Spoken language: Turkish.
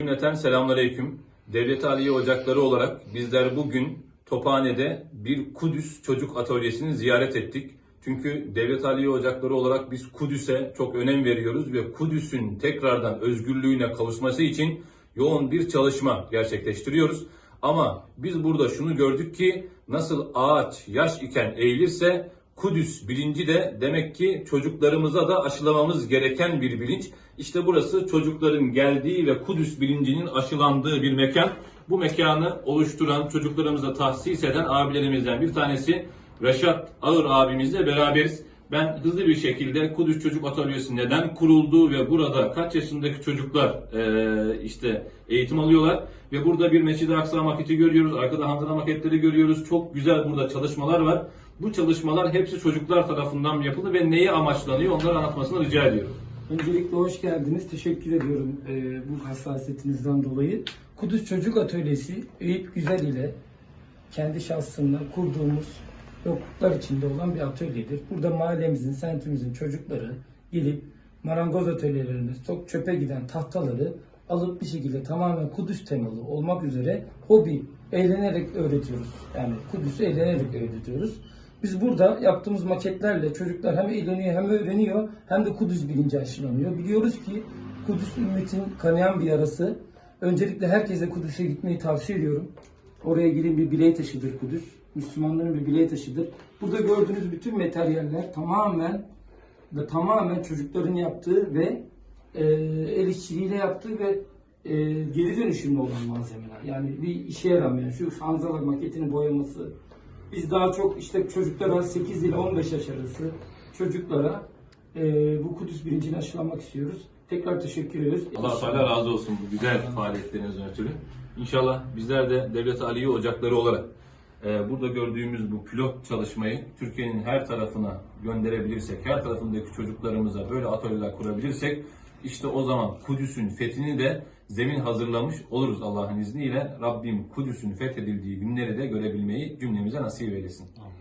Cümleten selamünaleyküm. Devlet Aliye Ocakları olarak bizler bugün Tophane'de bir Kudüs Çocuk Atölyesi'ni ziyaret ettik. Çünkü Devlet Aliye Ocakları olarak biz Kudüs'e çok önem veriyoruz ve Kudüs'ün tekrardan özgürlüğüne kavuşması için yoğun bir çalışma gerçekleştiriyoruz. Ama biz burada şunu gördük ki nasıl ağaç yaş iken eğilirse Kudüs bilinci de demek ki çocuklarımıza da aşılamamız gereken bir bilinç. İşte burası çocukların geldiği ve Kudüs bilincinin aşılandığı bir mekan. Bu mekanı oluşturan, çocuklarımıza tahsis eden abilerimizden bir tanesi Reşat Ağır abimizle beraberiz. Ben hızlı bir şekilde Kudüs Çocuk Atölyesi neden kurulduğu ve burada kaç yaşındaki çocuklar eee, işte eğitim alıyorlar ve burada bir Mescid-i Aksa maketi görüyoruz, arkada Hanzala maketleri görüyoruz. Çok güzel burada çalışmalar var. Bu çalışmalar hepsi çocuklar tarafından yapıldı ve neyi amaçlanıyor onları anlatmasını rica ediyorum. Öncelikle hoş geldiniz. Teşekkür ediyorum e, bu hassasiyetinizden dolayı. Kudüs Çocuk Atölyesi Eyüp Güzel ile kendi şahsında kurduğumuz ve hukuklar içinde olan bir atölyedir. Burada mahallemizin, semtimizin çocukları gelip marangoz atölyelerinde stok çöpe giden tahtaları alıp bir şekilde tamamen Kudüs temalı olmak üzere hobi, eğlenerek öğretiyoruz. Yani Kudüs'ü eğlenerek öğretiyoruz. Biz burada yaptığımız maketlerle çocuklar hem eğleniyor hem öğreniyor hem de Kudüs bilinci aşılanıyor. Biliyoruz ki Kudüs ümmetin kanayan bir yarası. Öncelikle herkese Kudüs'e gitmeyi tavsiye ediyorum. Oraya gidin bir bileği taşıdır Kudüs. Müslümanların bir bileği taşıdır. Burada gördüğünüz bütün materyaller tamamen ve tamamen çocukların yaptığı ve e, el işçiliğiyle yaptığı ve e, geri dönüşümlü olan malzemeler. Yani bir işe yaramayan şu Hanzala maketinin boyaması. Biz daha çok işte çocuklara 8 ile 15 yaş arası çocuklara e, bu Kudüs bilincini aşılamak istiyoruz. Tekrar teşekkür ederiz. Allah Teala razı olsun bu güzel faaliyetlerinizden ötürü. İnşallah bizler de Devlet Aliye Ocakları olarak burada gördüğümüz bu pilot çalışmayı Türkiye'nin her tarafına gönderebilirsek, her tarafındaki çocuklarımıza böyle atölyeler kurabilirsek işte o zaman Kudüs'ün fethini de zemin hazırlamış oluruz Allah'ın izniyle. Rabbim Kudüs'ün fethedildiği günleri de görebilmeyi cümlemize nasip eylesin.